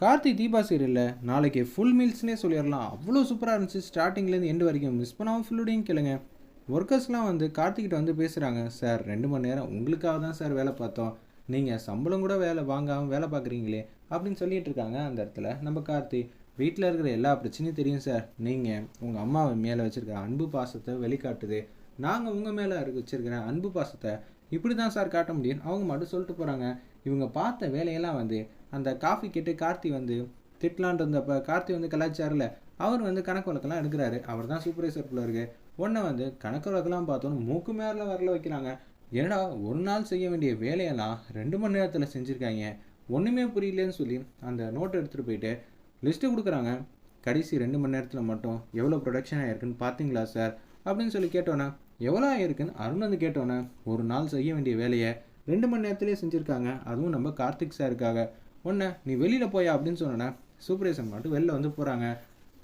கார்த்தி தீபா சீரியலில் நாளைக்கு ஃபுல் மீல்ஸ்னே சொல்லிடலாம். அவ்வளோ சூப்பராக இருந்துச்சு. ஸ்டார்டிங்லேருந்து எண்டு வரைக்கும் மிஸ் பண்ணாமல் ஃபுல்லுடையும் கேளுங்க. ஒர்க்கர்ஸ்லாம் வந்து கார்த்திகிட்ட வந்து பேசுகிறாங்க சார் ரெண்டு மணி நேரம் உங்களுக்காக தான் சார் வேலை பார்த்தோம். நீங்கள் சம்பளம் கூட வேலை வாங்காமல் வேலை பார்க்குறீங்களே அப்படின்னு சொல்லிட்டு இருக்காங்க அந்த இடத்துல. நம்ம கார்த்தி வீட்டில் இருக்கிற எல்லா பிரச்சனையும் தெரியும் சார் நீங்கள் உங்கள் அம்மாவை மேலே வச்சுருக்க அன்பு பாசத்தை வெளிக்காட்டுது. நாங்கள் உங்கள் மேலே வச்சுருக்கிற அன்பு பாசத்தை இப்படி தான் சார் காட்ட முடியும் அவங்க மட்டும் சொல்லிட்டு போகிறாங்க இவங்க பார்த்த வேலையெல்லாம் வந்து அந்த காஃபி கேட்டு கார்த்தி வந்து திட்டலான்ட்டு இருந்தப்போ கார்த்தி வந்து கலாச்சாரில் அவர் வந்து கணக்கு வழக்கெல்லாம் எடுக்கிறாரு. அவர் தான் சூப்பர்வைசர் போல இருக்கு. உடனே வந்து கணக்கு வழக்கெல்லாம் பார்த்தோன்னு மூக்கு மேலே வரல வைக்கிறாங்க. ஏன்னா ஒரு நாள் செய்ய வேண்டிய வேலையெல்லாம் ரெண்டு மணி நேரத்தில் செஞ்சுருக்காங்க. ஒன்றுமே புரியலன்னு சொல்லி அந்த நோட் எடுத்துகிட்டு போயிட்டு லிஸ்ட்டு கொடுக்குறாங்க. கடைசி ரெண்டு மணி நேரத்தில் மட்டும் எவ்வளோ ப்ரொடக்ஷன் ஆகிருக்குன்னு பார்த்தீங்களா சார் அப்படின்னு சொல்லி கேட்டோன்னே எவ்வளோ ஆகிருக்குன்னு அருண் வந்து கேட்டோன்னே ஒரு நாள் செய்ய வேண்டிய வேலையை ரெண்டு மணி நேரத்துலேயே செஞ்சுருக்காங்க. அதுவும் நம்ம கார்த்திக் சாருக்காக ஒன்று நீ வெளியில் போயா அப்படின்னு சொன்னோன்னே சூப்பரேசன் மட்டும் வெளில வந்து போகிறாங்க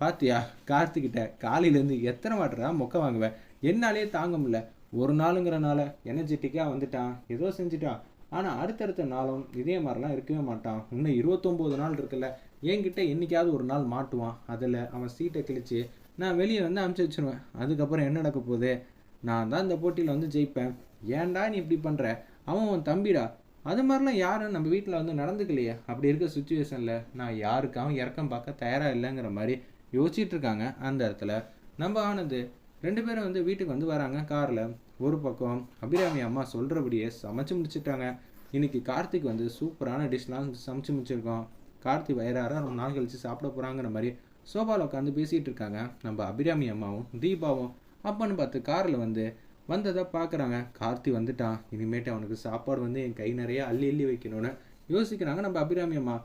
பாத்தியா கார்த்திக்கிட்ட காலையிலேருந்து எத்தனை வாட்டரா மொக்க வாங்குவேன் என்னாலே தாங்க முடியல. ஒரு நாளுங்கிறனால எனர்ஜெட்டிக்காக வந்துட்டான். ஏதோ செஞ்சுட்டான். ஆனால் அடுத்தடுத்த நாளும் இதே மாதிரிலாம் இருக்கவே மாட்டான். இன்னும் இருபத்தொம்போது நாள் இருக்குல்ல. என்கிட்ட என்னைக்காவது ஒரு நாள் மாட்டுவான். அதில் அவன் சீட்டை கிழிச்சு நான் வெளியே வந்து அமுச்சு வச்சுருவேன். அதுக்கப்புறம் என்ன நடக்க போகுது? நான் தான் இந்த போட்டியில் வந்து ஜெயிப்பேன். ஏன்டா நீ இப்படி பண்ணுற அவன் உன் தம்பிடா. அது மாதிரிலாம் யாரும் நம்ம வீட்டில் வந்து நடந்துக்கலையே. அப்படி இருக்க சுச்சுவேஷனில் நான் யாருக்காகவும் இறக்கம் பார்க்க தயாராக இல்லைங்கிற மாதிரி யோசிச்சுட்டு இருக்காங்க அந்த இடத்துல. நம்ம ஆனது ரெண்டு பேரும் வந்து வீட்டுக்கு வந்து வராங்க. காரில் ஒரு பக்கம் அபிராமி அம்மா சொல்கிறபடியே சமைச்சு முடிச்சிட்டாங்க. இன்றைக்கி கார்த்திக் வந்து சூப்பரான டிஷ்லாம் சமைச்சு முடிச்சிருக்கோம் கார்த்தி வயிறார ரொம்ப நாள் கழித்து சாப்பிட போகிறாங்கிற மாதிரி சோபாவில் உட்காந்து பேசிகிட்டு இருக்காங்க. நம்ம அபிராமி அம்மாவும் தீபாவும். அப்பன்னு பார்த்து காரில் வந்து வந்ததை பார்க்குறாங்க. கார்த்தி வந்துட்டான். இனிமேட்டு அவனுக்கு சாப்பாடு வந்து என் கை நிறைய அள்ளி அள்ளி வைக்கணும்னு யோசிக்கிறாங்க நம்ம அபிராமி அம்மா.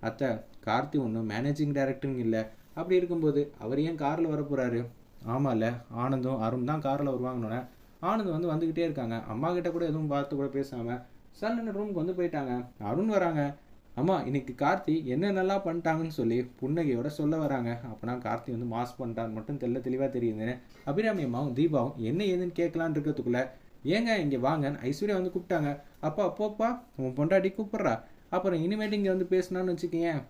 அத்தை கார்த்தி ஒன்றும் மேனேஜிங் டைரக்டருங்க இல்லை. அப்படி இருக்கும்போது அவர் ஏன் காரில் வரப்போகிறாரு ஆமாம் ஆமாம்ல ஆனந்தும் அருண் தான் காரில் வருவாங்கன்னொன்னே ஆனந்த் வந்து வந்துக்கிட்டே இருக்காங்க. அம்மா கிட்ட கூட எதுவும் பார்த்து கூட பேசாமல் சல்லுன்னு ரூமுக்கு வந்து போயிட்டாங்க. அருண் வராங்க. அம்மா இன்னைக்கு கார்த்தி என்ன நல்லா பண்ணிட்டாங்கன்னு சொல்லி புன்னகையோட சொல்ல வராங்க. அப்போனா கார்த்தி வந்து மாஸ் பண்ணிட்டான்னு மட்டும் தெல்ல தெளிவாக தெரியுதுன்னு அபிராமி அம்மாவும் தீபாவும் என்ன ஏதுன்னு கேட்கலான்னு இருக்கிறதுக்குள்ள ஏங்க இங்கே வாங்கன்னு ஐஸ்வர்யா வந்து கூப்பிட்டாங்க. அப்பா அப்போப்பா உன் பொண்டாட்டி கூப்பிட்றா. அப்புறம் இனிமேட்டு இங்கே வந்து பேசினான்னு வச்சுக்கேன்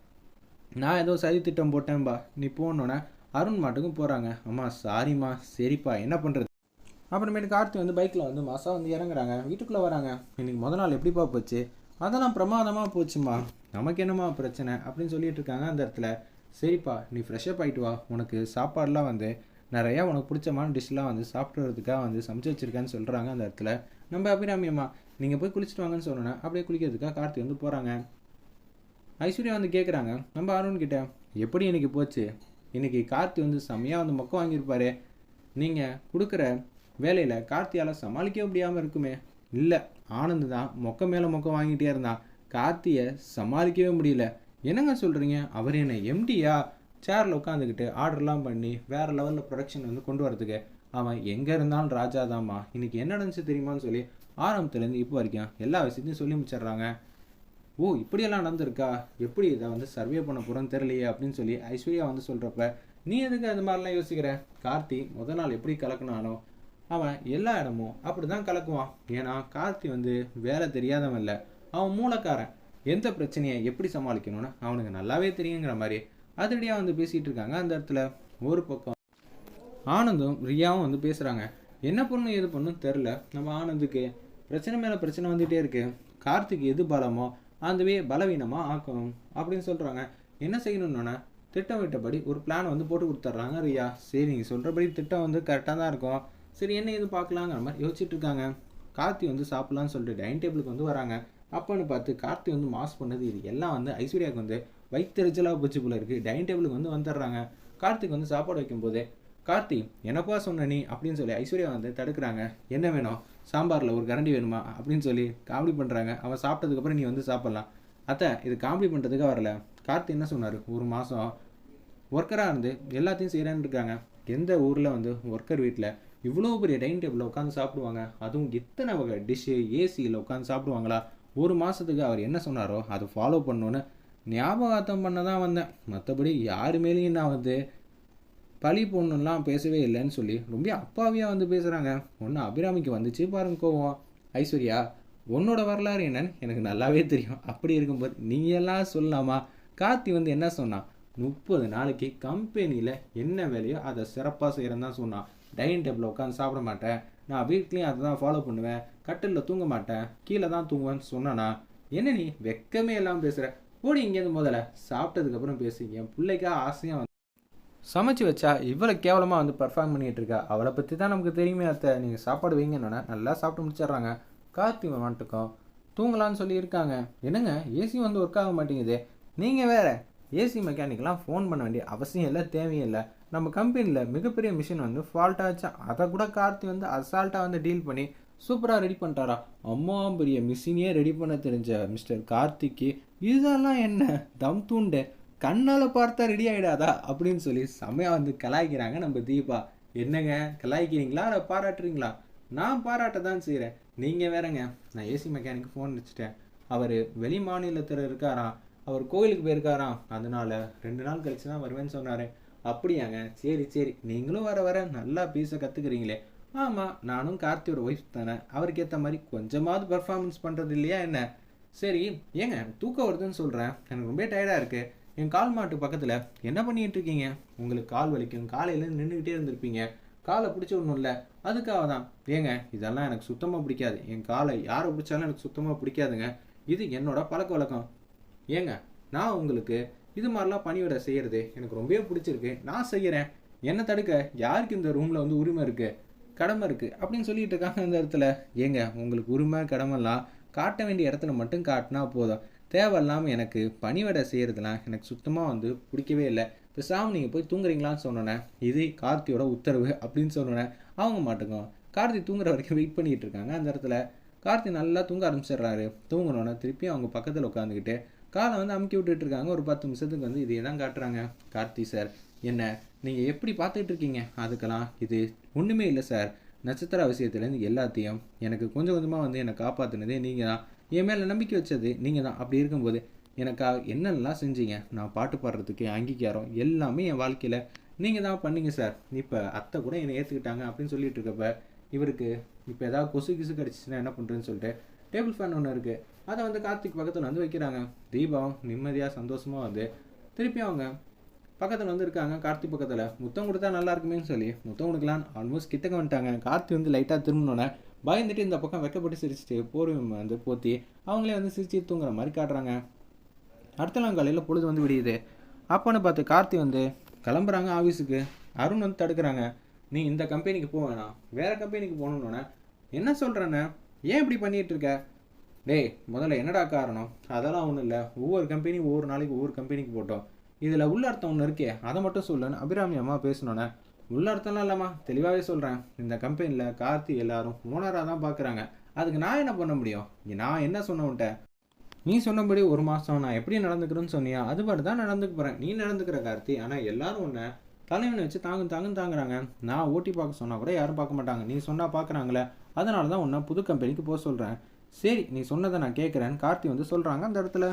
நான் ஏதோ சதி திட்டம் போட்டேன்பா. நீ போனோன்னே அருண் மாட்டுக்கும் போகிறாங்க அம்மா சாரிம்மா சரிப்பா என்ன பண்ணுறது அப்புறமேட்டு கார்த்தி வந்து பைக்கில் வந்து மாசா வந்து இறங்குறாங்க. வீட்டுக்குள்ளே வராங்க. இன்னைக்கு முதல் நாள் எப்படிப்பா போச்சு? அதெல்லாம் பிரமாதமாக போச்சுமா நமக்கு என்னம்மா பிரச்சனை? அப்படின்னு சொல்லிட்டு இருக்காங்க அந்த இடத்துல. சரிப்பா நீ ஃப்ரெஷ்ஷப் ஆகிட்டு வா. உனக்கு சாப்பாடெலாம் வந்து நிறையா உனக்கு பிடிச்சமான டிஷ்லாம் வந்து சாப்பிட்றதுக்காக வந்து சமைச்சு வச்சிருக்கேன்னு சொல்கிறாங்க அந்த இடத்துல. நம்ம அபிராமியம்மா நீங்கள் போய் குளிச்சுட்டு வாங்கன்னு சொன்னோன்னே அப்படியே குளிக்கிறதுக்காக கார்த்தி வந்து போகிறாங்க ஐஸ்வர்யா வந்து கேட்குறாங்க நம்ம அருண் கிட்ட எப்படி இன்றைக்கி போச்சு? இன்றைக்கி கார்த்தி வந்து செம்மையாக வந்து மொக்கம் வாங்கியிருப்பாரு. நீங்கள் கொடுக்குற வேலையில் கார்த்தியால் சமாளிக்க முடியாமல் இருக்குமே. இல்லை ஆனந்த் தான் மொக்க மேலே மொக்கம் வாங்கிட்டே இருந்தான். கார்த்தியை சமாளிக்கவே முடியல. என்னங்க சொல்கிறீங்க அவர் என்ன எம்டியா சேரில் உட்காந்துக்கிட்டு ஆர்டர்லாம் பண்ணி வேறு லெவலில் ப்ரொடக்ஷன் வந்து கொண்டு வரதுக்கு. அவன் எங்கே இருந்தாலும் ராஜா தாம்மா இன்றைக்கி என்ன நடந்துச்சு தெரியுமான்னு சொல்லி ஆரம்பத்துலேருந்து இப்போ வரைக்கும் எல்லா விஷயத்தையும் சொல்லி முடிச்சிடுறாங்க. ஓ இப்படியெல்லாம் நடந்திருக்கா? எப்படி இதை வந்து சர்வே பண்ண போகிறோன்னு தெரியலையே அப்படின்னு சொல்லி ஐஸ்வர்யா வந்து சொல்கிறப்ப நீ எதுக்கு அது மாதிரிலாம் யோசிக்கிற? கார்த்தி முத நாள் எப்படி கலக்குனானோ அவன் எல்லா இடமும் அப்படி தான் கலக்குவான். ஏன்னா கார்த்தி வந்து வேலை தெரியாதவன் இல்லை. அவன் மூலக்காரன் எந்த பிரச்சனையை எப்படி சமாளிக்கணும்னு அவனுக்கு நல்லாவே தெரியுங்கிற மாதிரி அதிரடியாக வந்து பேசிகிட்டு இருக்காங்க அந்த இடத்துல. ஒரு பக்கம் ஆனந்தும் ரியாவும் வந்து பேசுகிறாங்க என்ன பண்ணும் எது பண்ணும் தெரில நம்ம ஆனந்துக்கு பிரச்சனை மேலே பிரச்சனை வந்துகிட்டே இருக்கு. கார்த்திக்கு எது பலமோ அதுவே பலவீனமாக ஆக்கணும் அப்படின்னு சொல்கிறாங்க என்ன செய்யணும்னா திட்டமிட்டபடி ஒரு பிளான் வந்து போட்டு கொடுத்துட்றாங்க ரியா. சரி நீங்கள் சொல்கிறபடி திட்டம் வந்து கரெக்டாக தான் இருக்கும். சரி என்ன இது பார்க்கலாங்கிற மாதிரி யோசிச்சுட்டு இருக்காங்க கார்த்தி வந்து சாப்பிட்லான்னு சொல்லிட்டு டைனிங் டேபிளுக்கு வந்து வராங்க. அப்போன்னு பார்த்து கார்த்தி வந்து மாஸ் பண்ணது இது எல்லாம் வந்து ஐஸ்வர்யாவுக்கு வந்து வயிற்றுச்சலாக போச்சு போல இருக்குது டைனிங் டேபிளுக்கு வந்து வந்துடுறாங்க. கார்த்திக் வந்து சாப்பாடு வைக்கும்போது கார்த்தி எனப்பா சொன்ன நீ? அப்படின்னு சொல்லி ஐஸ்வர்யா வந்து தடுக்கிறாங்க. என்ன வேணும்? சாம்பாரில் ஒரு கரண்டி வேணுமா? அப்படின்னு சொல்லி காமெடி பண்ணுறாங்க அவன் சாப்பிட்டதுக்கப்புறம் நீ வந்து சாப்பிட்லாம். அத்தை இது காமெடி பண்ணுறதுக்காக வரல. கார்த்தி என்ன சொன்னார்? ஒரு மாதம் ஒர்க்கராக இருந்து எல்லாத்தையும் செய்கிறான்னு இருக்காங்க. எந்த ஊரில் வந்து ஒர்க்கர் வீட்டில் இவ்வளோ பெரிய டைனிங் டேபிளில் உட்காந்து சாப்பிடுவாங்க? அதுவும் எத்தனை வகை டிஷ்ஷு ஏசியில் உட்காந்து சாப்பிடுவாங்களா? ஒரு மாதத்துக்கு அவர் என்ன சொன்னாரோ அதை ஃபாலோ பண்ணோன்னு ஞாபகார்த்தம் பண்ண தான் வந்தேன். மற்றபடி யாரு மேலேயும் நான் வந்து பழி பொண்ணுலாம் பேசவே இல்லைன்னு சொல்லி ரொம்ப அப்பாவியாக வந்து பேசுகிறாங்க ஒன்று அபிராமிக்கு வந்துச்சு பாருங்க கோவம். ஐஸ்வர்யா உன்னோட வரலாறு என்னன்னு எனக்கு நல்லாவே தெரியும். அப்படி இருக்கும்போது நீ எல்லாம் சொல்லலாமா? கார்த்தி வந்து என்ன சொன்னான்? முப்பது நாளைக்கு கம்பெனியில் என்ன வேலையோ அதை சிறப்பாக செய்கிறேன்னு தான் சொன்னான். டைனிங் டேபிளில் உட்காந்து சாப்பிட மாட்டேன். நான் வீட்லேயும் அதை தான் ஃபாலோ பண்ணுவேன். கட்டிலில் தூங்க மாட்டேன். கீழே தான் தூங்குவேன்னு சொன்னானா என்ன நீ வெக்கமே இல்லாமல் பேசுகிற ஓடி இங்கேருந்து முதல்ல. சாப்பிட்டதுக்கப்புறம் பேசு. என் பிள்ளைக்கா ஆசையாக வந்து சமைச்சு வச்சா இவ்வளோ கேவலமாக வந்து பர்ஃபார்ம் பண்ணிகிட்டு இருக்கா? அவளை பற்றி தான் நமக்கு தெரியுமே அத்தை. நீங்கள் சாப்பாடு வைங்கன்னு நல்லா சாப்பிட்டு முடிச்சிடுறாங்க. கார்த்தி மாட்டுக்கும் தூங்கலான்னு சொல்லியிருக்காங்க. என்னங்க? ஏசி வந்து ஒர்க் ஆக மாட்டேங்குது. நீங்கள் வேறு. ஏசி மெக்கானிக்கெலாம் ஃபோன் பண்ண வேண்டிய அவசியம் இல்லை தேவையில்லை நம்ம கம்பெனியில் மிகப்பெரிய மிஷின் வந்து ஃபால்ட் ஆச்சா அதை கூட கார்த்தி வந்து அசால்ட்டாக வந்து டீல் பண்ணி சூப்பராக ரெடி பண்ணிட்டாரா அம்மா பெரிய மிஷினே ரெடி பண்ண தெரிஞ்ச மிஸ்டர் கார்த்திக்கு இதெல்லாம் என்ன? தம் தூண்டு. கண்ணால் பார்த்தா ரெடி ஆகிடாதா அப்படின்னு சொல்லி செமையாக வந்து கலாய்க்கிறாங்க நம்ம தீபா. என்னங்க? கலாய்க்கிறீங்களா? இல்லை பாராட்டுறீங்களா? நான் பாராட்ட தான் செய்கிறேன் நீங்கள் வேறங்க. நான் ஏசி மெக்கானிக் ஃபோன் வச்சுட்டேன் அவர் வெளி மாநிலத்தில் இருக்காராம். அவர் கோயிலுக்கு போயிருக்காராம். அதனால ரெண்டு நாள் கழிச்சு தான் வருவேன்னு சொன்னார். அப்படியாங்க. சரி சரி. நீங்களும் வர வர. நல்லா பீஸை கற்றுக்குறீங்களே ஆமாம் நானும் கார்த்தியோட ஒய்ஃப் தானே. அவருக்கு ஏற்ற மாதிரி கொஞ்சமாவது பர்ஃபார்மன்ஸ் பண்ணுறது இல்லையா என்ன? சரி ஏங்க தூக்கம் வருதுன்னு சொல்கிறேன் எனக்கு ரொம்ப டயர்டாக இருக்குது என் கால் மாட்டு பக்கத்தில் என்ன பண்ணிகிட்டு இருக்கீங்க? உங்களுக்கு கால் வலிக்கும். காலையில் நின்றுக்கிட்டே இருந்திருப்பீங்க. காலை பிடிச்சி ஒன்றும் இல்லை. அதுக்காக தான். ஏங்க இதெல்லாம் எனக்கு சுத்தமாக பிடிக்காது. என் காலை யாரை பிடிச்சாலும் எனக்கு சுத்தமாக பிடிக்காதுங்க. இது என்னோட பழக்க வழக்கம். ஏங்க நான் உங்களுக்கு இது மாதிரிலாம் பணியோட செய்கிறது எனக்கு ரொம்பவே பிடிச்சிருக்கு. நான் செய்கிறேன் என்ன தடுக்க யாருக்கு இந்த ரூமில் வந்து உரிமை இருக்குது கடமை இருக்குது அப்படின்னு சொல்லிட்டு இருக்காங்க அந்த இடத்துல. ஏங்க உங்களுக்கு உரிமை கடமைலாம் காட்ட வேண்டிய இடத்துல மட்டும் காட்டினா போதும். தேவையில்லாமல் எனக்கு பணிவடை செய்கிறதுலாம் எனக்கு சுத்தமாக வந்து பிடிக்கவே இல்லை. பேசாமல் நீங்கள் போய் தூங்குறீங்களான்னு சொன்னோன்னே இது கார்த்தியோட உத்தரவு அப்படின்னு சொன்னோன்னே அவங்க மாட்டுக்கும் கார்த்தி தூங்குற வரைக்கும் வெயிட் பண்ணிகிட்டு இருக்காங்க அந்த இடத்துல. கார்த்தி நல்லா தூங்க ஆரம்பிச்சிடுறாரு. தூங்கினோன்னே திருப்பி அவங்க பக்கத்தில் உட்காந்துக்கிட்டு காலை வந்து அமுக்கி விட்டுட்டு இருக்காங்க ஒரு பத்து நிமிஷத்துக்கு வந்து இதே தான் காட்டுறாங்க. கார்த்தி சார் என்ன நீங்கள் எப்படி பார்த்துட்டு இருக்கீங்க அதுக்கெல்லாம் இது ஒன்றுமே இல்லை சார். நட்சத்திர விஷயத்துலேருந்து எல்லாத்தையும் எனக்கு கொஞ்சம் கொஞ்சமாக வந்து என்னை காப்பாற்றினதே நீங்கள் தான். என் மேலே நம்பிக்கை வச்சது நீங்கள் தான். அப்படி இருக்கும்போது எனக்காக என்னெல்லாம் செஞ்சீங்க? நான் பாட்டு பாடுறதுக்கு அங்கீகாரம் எல்லாமே என் வாழ்க்கையில் நீங்கள் தான் பண்ணீங்க சார். இப்போ அத்தை கூட என்னை ஏற்றுக்கிட்டாங்க அப்படின்னு சொல்லிட்டு இருக்கப்ப இவருக்கு இப்போ ஏதாவது கொசு கிசு கிடச்சிச்சின்னா என்ன பண்ணுறேன்னு சொல்லிட்டு டேபிள் ஃபேன் ஒன்று இருக்குது அதை வந்து கார்த்திக் பக்கத்தில் வந்து வைக்கிறாங்க. தீபம் நிம்மதியாக சந்தோஷமாக வந்து திருப்பி அவங்க பக்கத்தில் வந்து இருக்காங்க. கார்த்தி பக்கத்தில் முத்தம் கொடுத்தா நல்லா இருக்குமேன்னு சொல்லி முத்தம் கொடுக்கலான்னு ஆல்மோஸ்ட் கிட்டக்க வந்துட்டாங்க. கார்த்தி வந்து லைட்டாக திரும்பினோன்னே பயந்துட்டு இந்த பக்கம் வெக்கப்பட்டு சிரிச்சிட்டு போர்வம் வந்து போத்தி அவங்களே வந்து சிரிச்சு தூங்குற மாதிரி காட்டுறாங்க. அடுத்த நாள் காலையில் பொழுது வந்து விடியுது. அப்போன்னு பார்த்து கார்த்தி வந்து கிளம்புறாங்க ஆஃபீஸுக்கு அருண் வந்து தடுக்கிறாங்க. நீ இந்த கம்பெனிக்கு போக வேணாம். வேறு கம்பெனிக்கு போகணுன்னொன்னே என்ன சொல்கிறேண்ணே ஏன் இப்படி பண்ணிகிட்டு இருக்க? டேய் முதல்ல என்னடா காரணம்? அதெல்லாம் ஒன்றும் இல்லை. ஒவ்வொரு கம்பெனியும் ஒவ்வொரு நாளைக்கு ஒவ்வொரு கம்பெனிக்கு போட்டோம். இதில் உள்ளர்த்தம் ஒன்று இருக்கே. அதை மட்டும் சொல்லுன்னு அபிராமி அம்மா உள்ள அர்த்தம்லாம் இல்லைம்மா. தெளிவாகவே சொல்கிறேன் இந்த கம்பெனியில் கார்த்தி எல்லாரும் ஓனராக தான் பார்க்குறாங்க அதுக்கு நான் என்ன பண்ண முடியும்? நான் என்ன சொன்ன நீ சொன்னபடி ஒரு மாதம் நான் எப்படி நடந்துக்கிறேன்னு சொன்னியா? அது பாட்டு தான் நடந்துக்க போகிறேன் நீ நடந்துக்கிற கார்த்தி. ஆனால் எல்லாரும் உன்னை தலைவனை வச்சு தாங்கு தாங்குன்னு தாங்குறாங்க. நான் ஓட்டி பார்க்க சொன்னால் கூட யாரும் பார்க்க மாட்டாங்க. நீ சொன்னால் பார்க்குறாங்களே. அதனால தான் உன்னை புது கம்பெனிக்கு போக சொல்கிறேன் சரி நீ சொன்னதை நான் கேட்குறேன்னு கார்த்தி வந்து சொல்கிறாங்க அந்த இடத்துல.